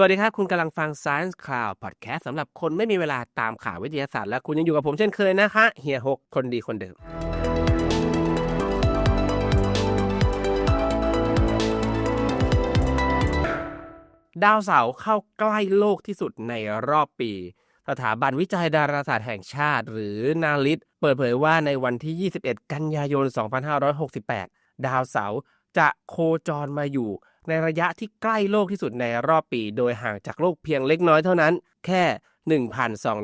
สวัสดีครับ คุณกำลังฟัง Science Cloud Podcast สำหรับคนไม่มีเวลาตามข่าววิทยาศาสตร์ และคุณยังอยู่กับผมเช่นเคยนะคะเฮียหกคนดีคนเดิม ดาวเสาร์เข้าใกล้โลกที่สุดในรอบปี สถาบันวิจัยดาราศาสตร์แห่งชาติ หรือนาลิตเปิดเผยว่าในวันที่ 21 กันยายน 2568 ดาวเสาร์จะโคจรมาอยู่ ในระยะที่ใกล้โลกที่สุดในรอบปี โดยห่างจากโลกเพียงเล็กน้อยเท่านั้น แค่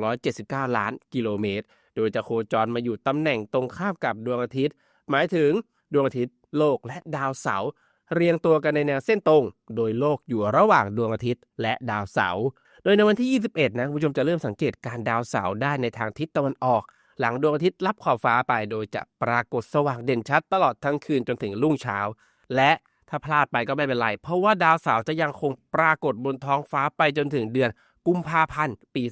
1,279 ล้านกิโลเมตร โดยจะโคจรมาอยู่ตำแหน่งตรงข้ามกับดวงอาทิตย์ หมายถึงดวงอาทิตย์ โลกและดาวเสาร์เรียงตัวกันในแนวเส้นตรง โดยโลกอยู่ระหว่างดวงอาทิตย์ และดาวเสาร์โดยในวันที่ 21 นะคุณผู้ชมจะเริ่มสังเกตการดาวเสาร์ได้ในทางทิศตะวันออก หลังดวงอาทิตย์รับขอบฟ้าไป โดยจะปรากฏสว่างเด่นชัดตลอดทั้งคืนจนถึงรุ่งเช้า และ ถ้าพลาดไปก็ไม่เป็นไร เพราะว่าดาวเสาร์จะยังคงปรากฏบนท้องฟ้าไปจนถึงเดือนกุมภาพันธ์ปี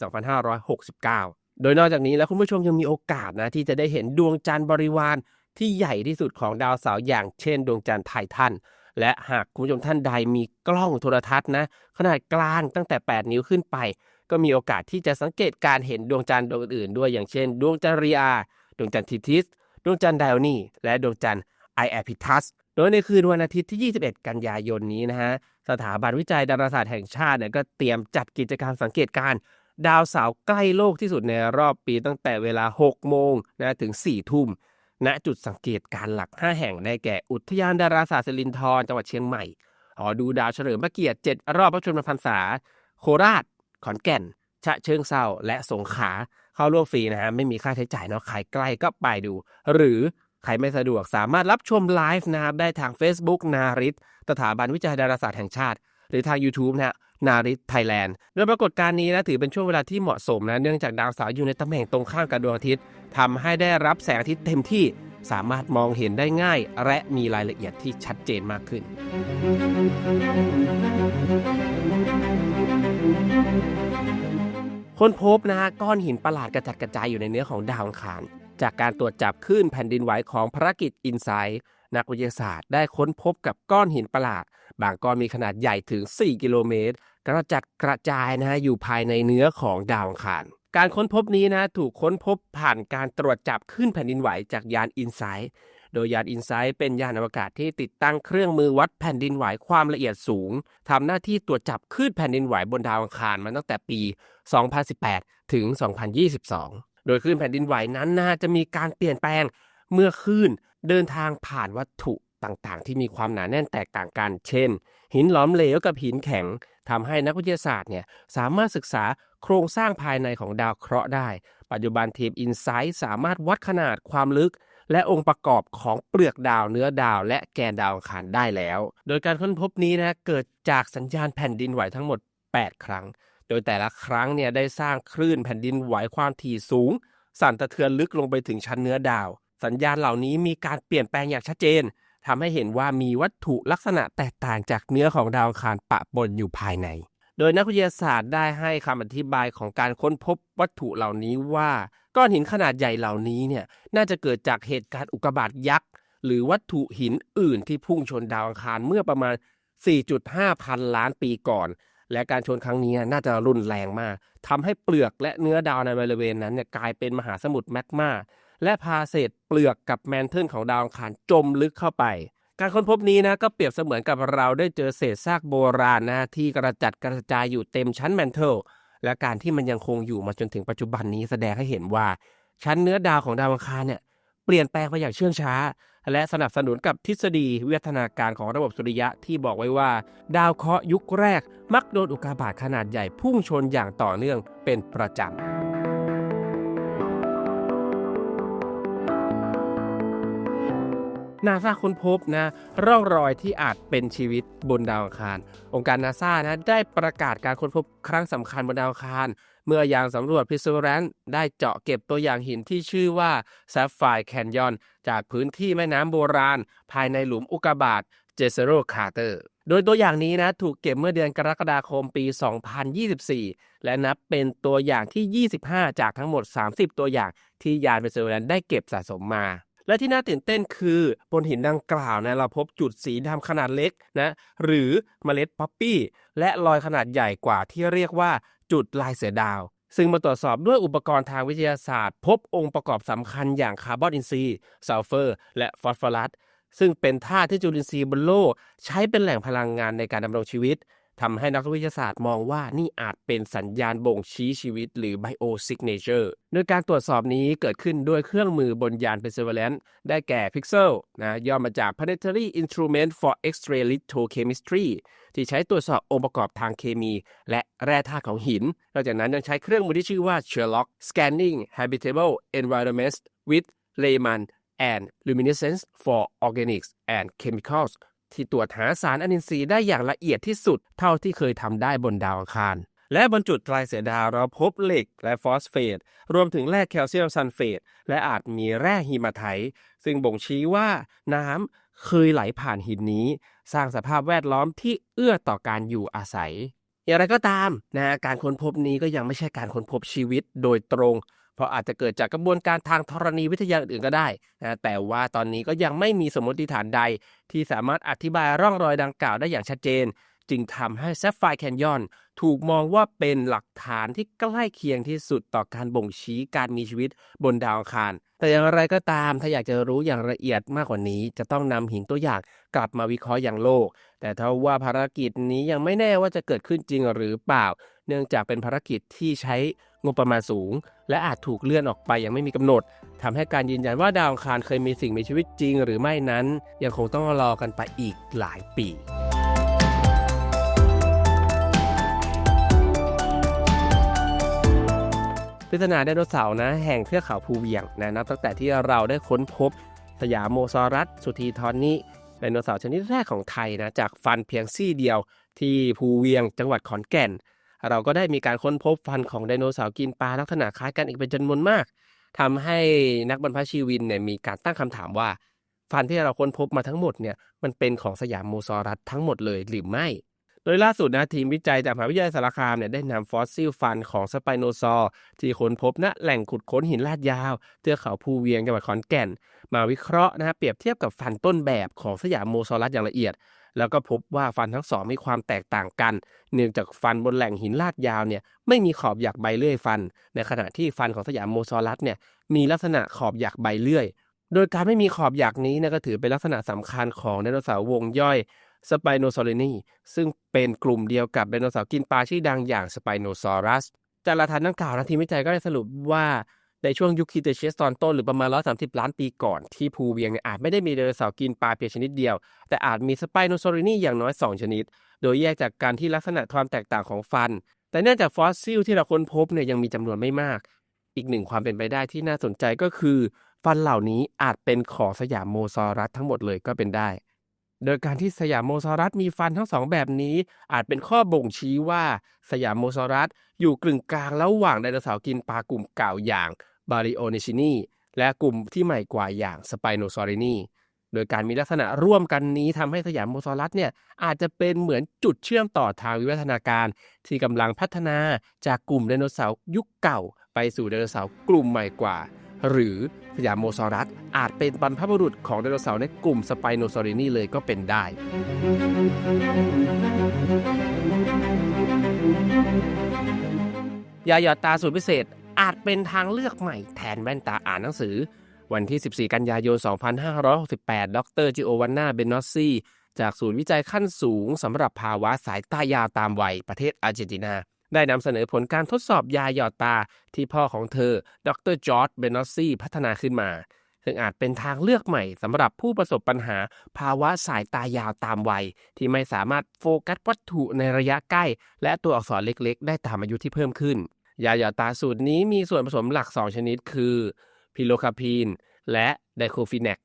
2569 โดยนอกจากนี้แล้วคุณผู้ชมยังมีโอกาสนะที่จะได้เห็นดวงจันทร์บริวารที่ใหญ่ที่สุดของดาวเสาร์อย่างเช่น ดวงจันทร์ไททัน และหากคุณผู้ชมท่านใดมีกล้องโทรทัศน์นะขนาดกลางตั้งแต่ 8 นิ้วขึ้นไป ก็มีโอกาสที่จะสังเกตการเห็นดวงจันทร์ดวงอื่นด้วยอย่างเช่น ดวงจันทร์เรียดวงจันทร์ทิทิส ดวงจันทร์ไดโอนีและดวงจันทร์ไอแอพิทัส โดยในคืนวันอาทิตย์ที่ 21 กันยายนนี้นะฮะสถาบันวิจัยดาราศาสตร์แห่งชาติเนี่ยก็เตรียมจัดกิจกรรมสังเกตการดาวเสาร์ใกล้โลกที่สุดในรอบปีตั้งแต่เวลา 6 โมงนะถึง 4 ทุ่มณจุดสังเกตการหลัก 5 แห่งได้แก่อุทยานดาราศาสตร์สิรินธรจังหวัดเชียงใหม่หอดูดาวเฉลิมพระเกียรติ 7 รอบพระชนมพรรษา โคราช ขอนแก่น ฉะเชิงเซาและสงขลาเข้าร่วมฟรีนะฮะไม่มีค่าใช้จ่ายเนาะใครใกล้ก็ไปดู หรือ ใครไม่สะดวกสามารถรับชมไลฟ์นะครับได้ทาง Facebook นาริตสถาบันวิจัยดาราศาสตร์แห่งชาติ หรือทาง YouTube นะฮะนาริตไทยแลนด์โดยปรากฏการณ์นี้นะถือเป็นช่วงเวลาที่เหมาะสมนะเนื่องจากดาวเสาร์อยู่ในตำแหน่งตรงข้ามกับดวงอาทิตย์ทำให้ได้รับแสงอาทิตย์เต็มที่สามารถมองเห็นได้ง่าย และมีรายละเอียดที่ชัดเจนมากขึ้นค้นพบนะฮะก้อนหินประหลาดกระจัดกระจายอยู่ในเนื้อของดาวอังคาร จากการตรวจจับคลื่นแผ่นดินไหวของภารกิจอินไซต์นักวิทยาศาสตร์ได้ค้นพบกับก้อนหินประหลาด บางก้อนมีขนาดใหญ่ถึง 4 กิโลเมตร กระจัดกระจายนะฮะอยู่ภายในเนื้อของดาวอังคารการค้นพบนี้นะถูกค้นพบผ่านการตรวจจับคลื่นแผ่นดินไหวจากยานอินไซต์โดยยานอินไซต์เป็นยานอวกาศที่ติดตั้งเครื่องมือวัดแผ่นดินไหวความละเอียดสูงทำหน้าที่ตรวจจับคลื่นแผ่นดินไหวบนดาวอังคารมาตั้งแต่ปี 2018 ถึง 2022 โดยคลื่นแผ่นดินไหวนั้นน่าจะมีการเปลี่ยนแปลงเมื่อคลื่นเดินทางผ่านวัตถุต่างๆ ที่มีความหนาแน่นแตกต่างกัน เช่น หินหลอมเหลวกับหินแข็งทำให้นักวิทยาศาสตร์เนี่ยสามารถศึกษาโครงสร้างภายในของดาวเคราะห์ได้ ปัจจุบันทีมอินไซต์สามารถวัดขนาดความลึก และองค์ประกอบของเปลือกดาวเนื้อดาว และแกนดาวอังคารได้แล้ว โดยการค้นพบนี้นะเกิดจากสัญญาณแผ่นดินไหวทั้งหมด 8 ครั้ง ดยแต่ละครั้งเนี่ยได้สร้างคลื่นแผ่นดินไหวความถี่สูง สั่นสะเทือนลึกลงไปถึงชั้นเนื้อดาว สัญญาณเหล่านี้มีการเปลี่ยนแปลงอย่างชัดเจนทำให้เห็นว่ามีวัตถุลักษณะแตกต่างจากเนื้อของดาวอังคารปะปนอยู่ภายใน โดยนักวิทยาศาสตร์ได้ให้คำอธิบายของการค้นพบวัตถุเหล่านี้ว่าก้อนหินขนาดใหญ่เหล่านี้เนี่ยน่าจะเกิดจากเหตุการณ์อุกกาบาตยักษ์หรือวัตถุหินอื่นที่พุ่งชนดาวอังคารเมื่อประมาณ 4.5 พันล้านปีก่อน และการชนครั้งนี้น่าจะรุนแรงมากทำให้เปลือกและเนื้อดาวในบริเวณนั้นเนี่ยกลายเป็นมหาสมุทรแมกมาและพาเศษเปลือกกับแมนเทิลของดาวอังคารจมลึกเข้าไป การค้นพบนี้นะก็เปรียบเสมือนกับเราได้เจอเศษซากโบราณนะที่กระจัดกระจายอยู่เต็มชั้นแมนเทิลและการที่มันยังคงอยู่มาจนถึงปัจจุบันนี้แสดงให้เห็นว่า ชั้นเนื้อดาวของดาวอังคารเนี่ยเปลี่ยนแปลงไปอย่างเชื่องช้า และสนับสนุนกับทฤษฎีวิวัฒนาการของระบบสุริยะที่บอกไว้ว่า ดาวเคราะห์ยุคแรก มักโดนอุกกาบาตขนาดใหญ่พุ่งชนอย่างต่อเนื่องเป็นประจำนาซาค้นพบนะร่องรอยที่อาจเป็นชีวิตบนดาวอังคาร องค์การนาซานะได้ประกาศการค้นพบครั้งสำคัญบนดาวอังคาร เมื่อยานสำรวจพิซูแรนได้เจาะเก็บตัวอย่างหินที่ชื่อว่าแซฟไฟแคนยอนจากพื้นที่แม่น้ำโบราณ ภายในหลุมอุกกาบาตเจเซโรคาร์เตอร์ โดยตัวอย่างนี้นะถูกเก็บเมื่อเดือนกรกฎาคมปี 2024 และนับเป็นตัวอย่างที่ 25 จากทั้งหมด 30 ตัวอย่างที่ยานพิซซูแรนได้เก็บสะสมมา และที่น่าตื่นเต้นคือบนหินดังกล่าวนะเราพบจุดสีดำขนาดเล็กนะหรือเมล็ดป๊อปปี้ และรอยขนาดใหญ่กว่าที่เรียกว่าจุดลายเสือดาว ซึ่งมาตรวจสอบด้วยอุปกรณ์ทางวิทยาศาสตร์ พบองค์ประกอบสำคัญอย่างคาร์บอนอินทรีย์ซัลเฟอร์ และฟอสฟอรัสซึ่งเป็นธาตุที่จุลินทรีย์บนโลก ใช้เป็นแหล่งพลังงานในการดำรงชีวิต ทำให้นักวิทยาศาสตร์มองว่านี่อาจเป็นสัญญาณบ่งชี้ชีวิตหรือ biosignature โดยการตรวจสอบนี้เกิดขึ้นด้วยเครื่องมือบนยาน Perseverance ได้แก่ Pixel นะย่อมาจาก Planetary Instrument for X-ray Lithochemistry ที่ใช้ตรวจสอบองค์ประกอบทางเคมี และแร่ธาตุของหิน นอกจากนั้นยังใช้เครื่องมือที่ชื่อว่า Sherlock Scanning Habitable Environments with Raman and Luminescence for Organics and Chemicals ที่ตรวจหาสารอนินทรีย์ได้อย่างละเอียดที่สุดเท่าที่เคยทำได้บนดาวอังคาร และบนจุดไตรเสือดาวเราพบเหล็กและฟอสเฟต รวมถึงแร่แคลเซียมซัลเฟต และอาจมีแร่ฮิมาไทซึ่งบ่งชี้ว่าน้ำเคยไหลผ่านหินนี้ สร้างสภาพแวดล้อมที่เอื้อต่อการอยู่อาศัยอย่างไรก็ตามนะการค้นพบนี้ก็ยังไม่ใช่การค้นพบชีวิตโดยตรง เพราะอาจจะเกิดจากกระบวนการทางธรณีวิทยาอื่นๆก็ได้นะแต่ว่าตอนนี้ก็ยังไม่มีสมมติฐานใด ที่สามารถอธิบายร่องรอยดังกล่าวได้อย่างชัดเจน จึงทำให้แซฟไฟแคนยอนถูกมองว่าเป็นหลักฐานที่ใกล้เคียงที่สุดต่อการบ่งชี้การมีชีวิตบนดาวอังคาร แต่อย่างไรก็ตามถ้าอยากจะรู้อย่างละเอียดมากกว่านี้ จะต้องนำหินตัวอย่างกลับมาวิเคราะห์อย่างโลก แต่ถ้าว่าภารกิจนี้ยังไม่แน่ว่าจะเกิดขึ้นจริงหรือเปล่า เนื่องจากเป็นภารกิจที่ใช้งบประมาณสูง และอาจถูกเลื่อนออกไปย่างไม่มีกำหนดทำให้การยืนยันว่าดาวอังคารเคยมีสิ่งมีชีวิตจริงหรือไม่นั้น ยังคงต้องรอกันไปอีกหลายปีปริศนาไดโนเสาร์นะแห่งเทือกเขาภูเวียงนะนับตั้งแต่ที่เราได้ค้นพบ สยามโมซอรัส สุธีทอนนี่ ไดโนเสาร์ชนิดแรกของไทยนะจากฟันเพียงซี่เดียวที่ภูเวียงจังหวัดขอนแก่น เราก็ได้มีการค้นพบฟันของไดโนเสาร์กินปลาลักษณะคล้ายกันอีกเป็นจำนวนมากทำให้นักบรรพชีวินเนี่ยมีการตั้งคำถามว่า ฟันที่เราค้นพบมาทั้งหมดเนี่ยมันเป็นของสยามโมซอรัสทั้งหมดเลยหรือไม่ โดยล่าสุดนะทีมวิจัยจากมหาวิทยาลัยสารคามเนี่ยได้นำฟอสซิลฟันของสไปโนซอร์ที่ค้นพบณแหล่งขุดค้นหินลาดยาวเทือกเขาภูเวียงจังหวัดขอนแก่น มาวิเคราะห์นะฮะเปรียบเทียบกับฟันต้นแบบของสยามโมซอรัสอย่างละเอียด แล้วก็พบว่าฟันทั้งสองมีความแตกต่างกัน เนื่องจากฟันบนแหล่งหินลาดยาวเนี่ยไม่มีขอบหยักใบเลื่อยฟัน ในขณะที่ฟันของสยามโมซอรัสเนี่ยมีลักษณะขอบหยักใบเลื่อย โดยการไม่มีขอบหยักนี้นะก็ถือเป็นลักษณะสำคัญของไดโนเสาร์วงย่อย สไปโนซอรินีซึ่งเป็นกลุ่มเดียวกับไดโนเสาร์กินปลาชื่อดังอย่างสไปโนซอรัสจากหลักฐานดังกล่าวนะทีมวิจัยก็ได้สรุปว่าในช่วงยุคครีเทเชียสตอนต้นหรือประมาณ 130 ล้านปีก่อนที่ภูเวียงเนี่ยอาจไม่ได้มีไดโนเสาร์กินปลาเพียงชนิดเดียว แต่อาจมีสไปโนซอรินีอย่างน้อย 2 ชนิด โดยแยกจากการที่ลักษณะความแตกต่างของฟัน แต่เนื่องจากฟอสซิลที่เราค้นพบเนี่ยยังมีจำนวนไม่มาก อีกหนึ่งความเป็นไปได้ที่น่าสนใจก็คือ ฟันเหล่านี้อาจเป็นของสยามโมซอรัสทั้งหมดเลยก็เป็นได้ โดยการที่สยามโมซอรัสมีฟันทั้งสองแบบนี้ อาจเป็นข้อบ่งชี้ว่าสยามโมซอรัสอยู่กึ่งกลางระหว่างไดโนเสาร์กินปลากลุ่มเก่าอย่างบาริโอเนชินีและกลุ่มที่ใหม่กว่าอย่างสไปโนซอรินีโดยการมีลักษณะร่วมกันนี้ทำให้สยามโมซอรัสเนี่ยอาจจะเป็นเหมือนจุดเชื่อมต่อทางวิวัฒนาการ ที่กำลังพัฒนาจากกลุ่มไดโนเสาร์ยุคเก่า ไปสู่ไดโนเสาร์กลุ่มใหม่กว่า หรือ สยาโมซอรัส อาจเป็นบรรพบุรุษของไดโนเสาร์ในกลุ่มสไปโนซอรินีเลยก็เป็นได้ ยาหยอดตาสูตรพิเศษอาจเป็นทางเลือกใหม่แทนแว่นตาอ่านหนังสือ วันที่ 14 กันยายน 2568 ดรจิโอวันนาเบนอซีจากศูนย์วิจัยขั้นสูงสำหรับภาวะสายตายาวตามวัยประเทศอาร์เจนตินา ได้นำเสนอผลการทดสอบยาหยอดตาที่พ่อของเธอ ดรจอร์ดเบนอสซี่พัฒนาขึ้นมา ซึ่งอาจเป็นทางเลือกใหม่สำหรับผู้ประสบปัญหา ภาวะสายตายาวตามวัย ที่ไม่สามารถโฟกัสวัตถุในระยะใกล้ และตัวอักษรเล็กๆ ได้ตามอายุที่เพิ่มขึ้น ยาหยอดตาสูตรนี้มีส่วนผสมหลัก 2 ชนิดคือ พิโลคาพีน และไดโคฟิแนก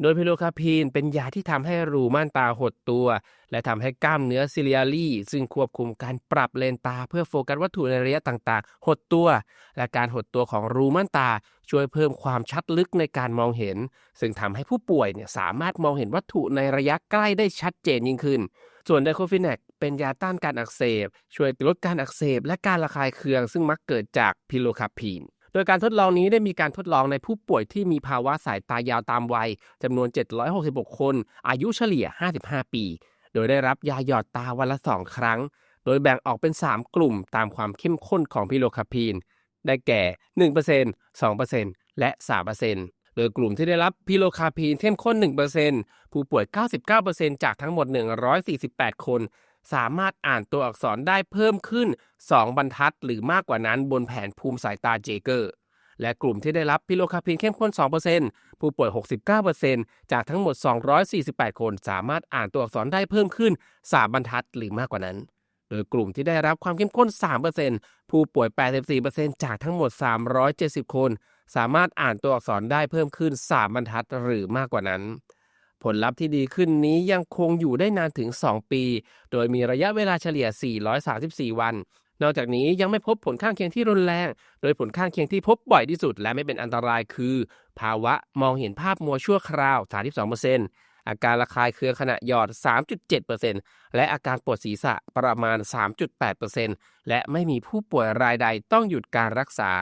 โดยพิโลคาพีนเป็นยาที่ทำให้รูม่านตาหดตัว และทำให้กล้ามเนื้อซิลิอารีซึ่งควบคุมการปรับเลนตาเพื่อโฟกัสวัตถุในระยะต่างๆ หดตัว และการหดตัวของรูม่านตาช่วยเพิ่มความชัดลึกในการมองเห็น ซึ่งทำให้ผู้ป่วยเนี่ยสามารถมองเห็นวัตถุในระยะใกล้ได้ชัดเจนยิ่งขึ้น ส่วนไดโคฟิแนกเป็นยาต้านการอักเสบ ช่วยลดการอักเสบ และการระคายเคือง ซึ่งมักเกิดจากพิโลคาพีน ดยการทดลองนี้ได้มีการทดลองในผู้ป่วยที่มีภาวะสายตายาวตามวัยจำนวน 766 คน อายุเฉลี่ย 55 ปี โดยได้รับยาหยอดตาวันละ 2 ครั้ง โดยแบ่งออกเป็น 3 กลุ่มตามความเข้มข้นของพิโลคาพีน ได้แก่ 1% 2%และ 3%โดยกลุ่มที่ได้รับพิโลคาพีนเข้มข้น 1%ผู้ป่วย 99%จากทั้งหมด 148 คน สามารถอ่านตัวอักษรได้เพิ่มขึ้น 2 บรรทัดหรือมากกว่านั้นบนแผนภูมิสายตาเจเกอร์และกลุ่มที่ได้รับพิโลคาพีนเข้มข้น 2%ผู้ป่วย 69%จากทั้งหมด 248 คนสามารถอ่านตัวอักษรได้เพิ่มขึ้น 3 บรรทัดหรือมากกว่านั้น โดยกลุ่มที่ได้รับความเข้มข้น 3%ผู้ป่วย 84%จากทั้งหมด 370 คน สามารถอ่านตัวอักษรได้เพิ่มขึ้น 3 บรรทัดหรือมากกว่านั้น ผลลัพธ์ที่ดีขึ้นนี้ยังคงอยู่ได้นานถึง 2 ปี โดยมีระยะเวลาเฉลี่ย 434 วัน นอกจากนี้ยังไม่พบผลข้างเคียงที่รุนแรง โดยผลข้างเคียงที่พบบ่อยที่สุด และไม่เป็นอันตรายคือ ภาวะมองเห็นภาพมัวชั่วคราว 32%อาการระคายเคืองขณะหยอด 3.7%และอาการปวดศีรษะประมาณ 3.8%และไม่มีผู้ป่วยรายใดต้องหยุดการรักษา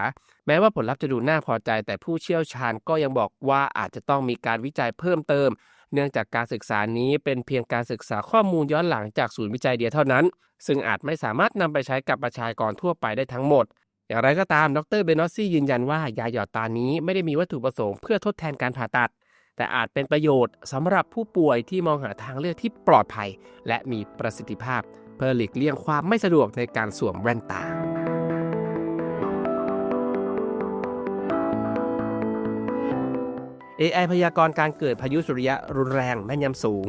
แม้ว่าผลลัพธ์จะดูน่าพอใจแต่ผู้เชี่ยวชาญก็ยังบอกว่าอาจจะต้องมีการวิจัยเพิ่มเติม เนื่องจากการศึกษานี้เป็นเพียงการศึกษาข้อมูลย้อนหลังจากศูนย์วิจัยเดียวเท่านั้น ซึ่งอาจไม่สามารถนำไปใช้กับประชากรทั่วไปได้ทั้งหมด อย่างไรก็ตามดรเบนอสซี่ยืนยันว่ายาหยอดตานี้ไม่ได้มีวัตถุประสงค์เพื่อทดแทนการผ่าตัด แต่อาจเป็นประโยชน์สำหรับผู้ป่วยที่มองหาทางเลือกที่ปลอดภัย และมีประสิทธิภาพ เพื่อหลีกเลี่ยงความไม่สะดวกในการสวมแว่นตา AI พยากรณ์การเกิดพายุสุริยะรุนแรงแม่นยำสูง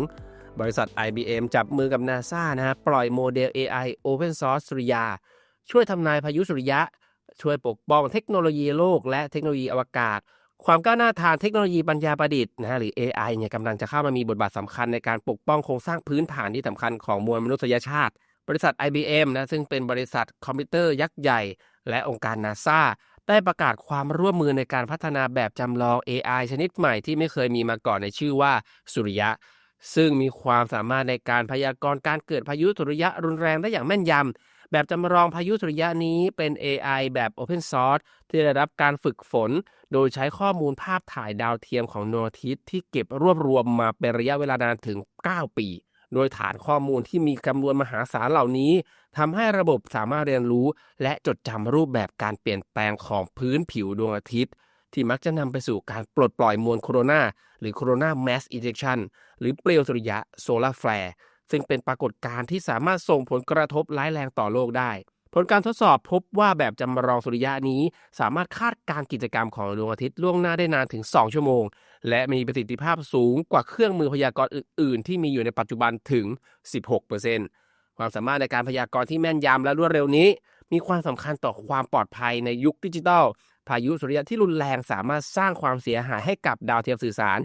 บริษัท IBM จับมือกับ NASA นะฮะปล่อยโมเดล AI Open Source สุริยา ช่วยทำนายพายุสุริยะ ช่วยปกป้องเทคโนโลยีโลกและเทคโนโลยีอวกาศ ความก้าวหน้าทางเทคโนโลยีปัญญาประดิษฐ์นะฮะหรือ AI เนี่ยกำลังจะเข้ามามีบทบาทสำคัญในการปกป้องโครงสร้างพื้นฐานที่สำคัญของมวลมนุษยชาติ บริษัท IBM นะซึ่งเป็นบริษัทคอมพิวเตอร์ยักษ์ใหญ่ และองค์การ NASA ได้ประกาศความร่วมมือในการพัฒนาแบบจำลอง AI ชนิดใหม่ที่ไม่เคยมีมาก่อนในชื่อว่าสุริยะ ซึ่งมีความสามารถในการพยากรณ์การเกิดพายุสุริยะรุนแรงได้อย่างแม่นยำแบบจำลองพายุสุริยะนี้เป็น AI แบบ Open Source ที่ได้รับการฝึกฝน โดยใช้ข้อมูลภาพถ่ายดาวเทียมของดวงอาทิตที่เก็บรวบรวมมาเป็นระยะเวลานานถึง 9 ปี โดยฐานข้อมูลที่มีจำนวนมหาศาลเหล่านี้ทำให้ระบบสามารถเรียนรู้ และจดจำรูปแบบการเปลี่ยนแปลงของพื้นผิวดวงอาทิตย์ ที่มักจะนำไปสู่การปลดปล่อยมวลโคโรนาหรือโคโรนาแมสอิเจคชันหรือเปลวสุริยะโซลาร์แฟร์ซึ่งเป็นปรากฏการณ์ที่สามารถส่งผลกระทบร้ายแรงต่อโลกได้ ผลการทดสอบพบว่าแบบจำลองสุริยะนี้ สามารถคาดการกิจกรรมของดวงอาทิตย์ล่วงหน้าได้นานถึง 2 ชั่วโมง และมีประสิทธิภาพสูงกว่าเครื่องมือพยากรณ์อื่น ๆ ที่มีอยู่ในปัจจุบันถึง 16%ความสามารถในการพยากรณ์ที่แม่นยำและรวดเร็วนี้ มีความสำคัญต่อความปลอดภัยในยุคดิจิทัลพายุสุริยะที่รุนแรงสามารถสร้างความเสียหายให้กับดาวเทียมสื่อสาร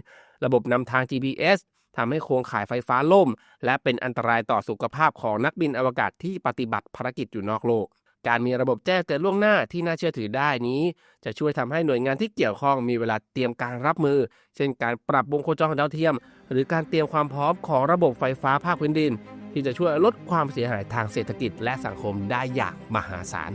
ระบบนำทาง GPS ทำให้โครงข่ายไฟฟ้าล่ม และเป็นอันตรายต่อสุขภาพของนักบินอวกาศที่ปฏิบัติภารกิจอยู่นอกโลก การมีระบบแจ้งเตือนล่วงหน้าที่น่าเชื่อถือได้นี้ จะช่วยทำให้หน่วยงานที่เกี่ยวข้องมีเวลาเตรียมการรับมือ เช่นการปรับวงโคจรของดาวเทียม หรือการเตรียมความพร้อมของระบบไฟฟ้าภาคพื้นดิน ที่จะช่วยลดความเสียหายทางเศรษฐกิจและสังคมได้อย่างมหาศาล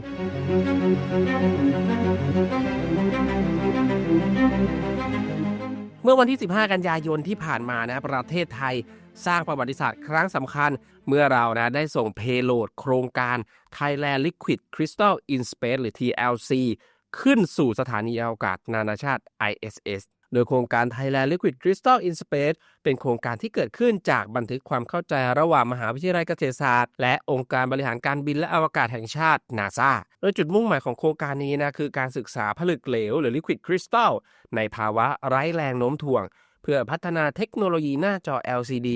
เมื่อวันที่ 15 กันยายนที่ผ่านมานะประเทศไทยสร้างประวัติศาสตร์ครั้งสำคัญ เมื่อเรานะได้ส่งเพโลดโครงการ Thailand Liquid Crystal in Space หรือ TLC ขึ้นสู่สถานีอวกาศนานาชาติ ISS โดยโครงการ Thailand Liquid Crystal in Space เป็นโครงการที่เกิดขึ้นจากบันทึกความเข้าใจระหว่างมหาวิทยาลัยเกษตรศาสตร์ และองค์การบริหารการบินและอวกาศแห่งชาติ NASA โดยจุดมุ่งหมายของโครงการนี้นะคือการศึกษาผลึกเหลวหรือ Liquid Crystal ในภาวะไร้แรงโน้มถ่วง เพื่อพัฒนาเทคโนโลยีหน้าจอ LCD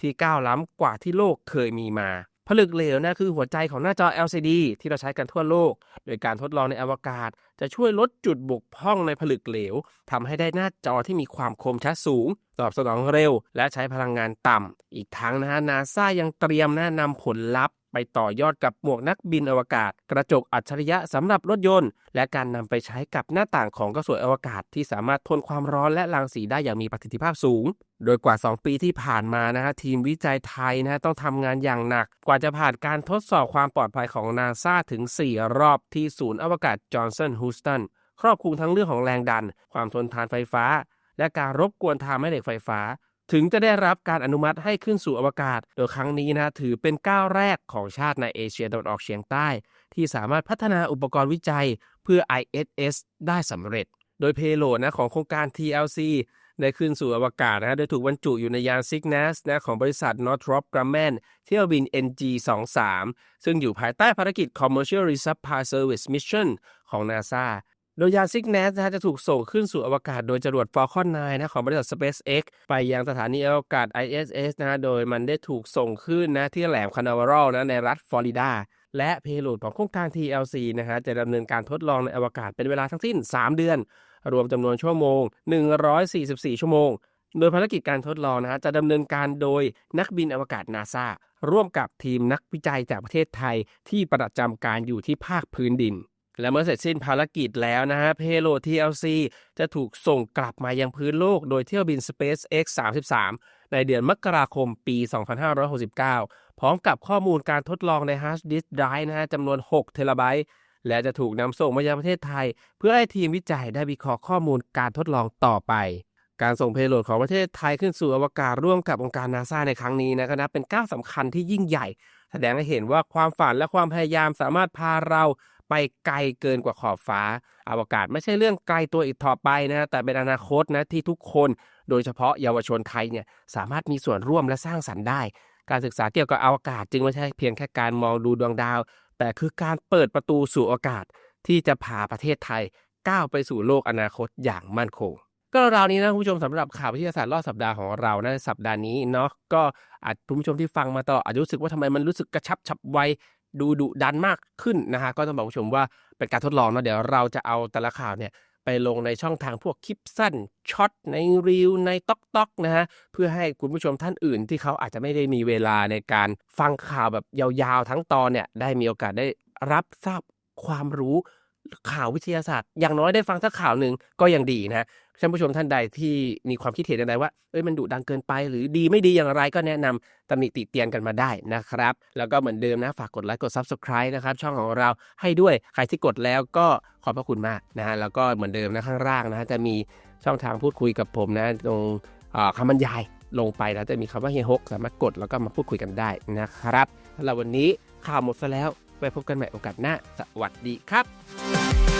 ที่ก้าวล้ำกว่าที่โลกเคยมีมา ผลึกเหลวนะคือหัวใจของหน้าจอ LCD ที่เราใช้กันทั่วโลก โดยการทดลองในอวกาศ จะช่วยลดจุดบกพร่องในผลึกเหลวทำให้ได้หน้าจอที่มีความคมชัดสูง ตอบสนองเร็ว และใช้พลังงานต่ำอีกทั้งนะฮะนาซายังเตรียมนะนำผลลัพธ์ไปต่อยอดกับหมวกนักบินอวกาศ กระจกอัจฉริยะสำหรับรถยนต์ และการนำไปใช้กับหน้าต่างของกระสวยอวกาศที่สามารถทนความร้อนและรังสีได้อย่างมีประสิทธิภาพสูง โดยกว่า 2 ปีที่ผ่านมานะฮะทีมวิจัยไทยนะฮะต้องทำงานอย่างหนัก กว่าจะผ่านการทดสอบความปลอดภัยของนาซาถึง 4 รอบที่ศูนย์อวกาศจอห์นสันฮูสตันครอบคลุมทั้งเรื่องของแรงดัน ความทนทานไฟฟ้า และการรบกวนทางแม่เหล็กไฟฟ้า ถึงจะได้รับการอนุมัติให้ขึ้นสู่อวกาศ โดยครั้งนี้นะถือเป็นก้าวแรกของชาติในเอเชียตะวันออกเฉียงใต้ ที่สามารถพัฒนาอุปกรณ์วิจัยเพื่อ ISS ได้สำเร็จ โดยเพโลดนะของโครงการ TLC ได้ขึ้นสู่อวกาศนะโดยถูกบรรจุอยู่ในยาน Cygnus นะของบริษัท Northrop Grumman เที่ยวบิน NG23 ซึ่งอยู่ภายใต้ภารกิจ Commercial Resupply Service Mission ของ NASA โดยยาน Cygnus นะฮะจะถูกส่งขึ้นสู่อวกาศโดยจรวด Falcon 9 นะของบริษัท SpaceX ไปยังสถานีอวกาศ ISS นะฮะโดยมันได้ถูกส่งขึ้นนะที่แหลมคานาเวรัลนะในรัฐฟลอริดา และเพโลดของโครงการ TLC นะฮะจะดำเนินการทดลองในอวกาศเป็นเวลาทั้งสิ้น 3 เดือน รวมจำนวนชั่วโมง 144 ชั่วโมง โดยภารกิจการทดลองนะฮะจะดำเนินการโดยนักบินอวกาศนาซาร่วมกับทีมนักวิจัยจากประเทศไทยที่ประจำการอยู่ที่ภาคพื้นดิน และเมื่อเสร็จสิ้นภารกิจแล้วนะฮะเพโล TLC จะถูกส่งกลับมายังพื้นโลกโดยเที่ยวบิน SpaceX 33 ในเดือนมกราคมปี 2569 พร้อมกับข้อมูลการทดลองในฮาร์ดดิสก์ไดร์นะฮะจำนวน 6 เทราไบต์และจะถูกนำส่งมายังประเทศไทย เพื่อให้ทีมวิจัยได้วิเคราะห์ข้อมูลการทดลองต่อไป การส่งเพโลดของประเทศไทยขึ้นสู่อวกาศร่วมกับองค์การนาซาในครั้งนี้นะก็นับเป็นก้าวสำคัญที่ยิ่งใหญ่ แสดงให้เห็นว่าความฝันและความพยายามสามารถพาเรา ไปไกลเกินกว่าขอบฟ้า อวกาศไม่ใช่เรื่องไกลตัวอีกต่อไปนะแต่เป็นอนาคตนะที่ทุกคน โดยเฉพาะเยาวชนไทยเนี่ยสามารถมีส่วนร่วมและสร้างสรรค์ได้ การศึกษาเกี่ยวกับอวกาศจึงไม่ใช่เพียงแค่การมองดูดวงดาว แต่คือการเปิดประตูสู่อากาศ ที่จะพาประเทศไทยก้าวไปสู่โลกอนาคตอย่างมั่นคงก็ราวนี้นะคุณผู้ชมสำหรับข่าววิทยาศาสตร์รอบสัปดาห์ของเรานะในสัปดาห์นี้เนาะก็อาจคุณผู้ชมที่ฟังมาตลอดอาจจะรู้สึกว่าทำไมมันรู้สึกกระชับฉับไว ดูดุดันมากขึ้นนะฮะก็ต้องบอกผู้ชมว่าเป็นการทดลองเนาะเดี๋ยวเราจะเอาแต่ละข่าวเนี่ยไปลงในช่องทางพวกคลิปสั้นช็อตในรีวในต๊อกต๊อกนะฮะเพื่อให้คุณผู้ชมท่านอื่นที่เขาอาจจะไม่ได้มีเวลาในการฟังข่าวแบบยาวๆทั้งตอนเนี่ยได้มีโอกาสได้รับทราบความรู้ ข่าววิทยาศาสตร์ อย่างน้อยได้ฟังสักข่าวหนึ่งก็ยังดีนะท่านผู้ชมท่านใดที่มีความคิดเห็นใดๆว่าเอ้ยมันดุดันเกินไป หรือดีไม่ดีอย่างไรก็แนะนำตำหนิติเตียนกันมาได้นะครับ แล้วก็เหมือนเดิมนะฝากกดไลค์กด Subscribe นะครับ ช่องของเราให้ด้วยใครที่กดแล้วก็ขอบพระคุณมากนะฮะแล้วก็เหมือนเดิมนะข้างล่างนะฮะจะมีช่องทางพูดคุยกับผมนะตรงคำบรรยายลงไปแล้วจะมีคำว่าเฮียฮกสามารถกดแล้วก็มาพูดคุยกันได้นะครับสำหรับวันนี้ข่าวหมดซะแล้ว ไปพบกันใหม่โอกาสหน้า สวัสดีครับ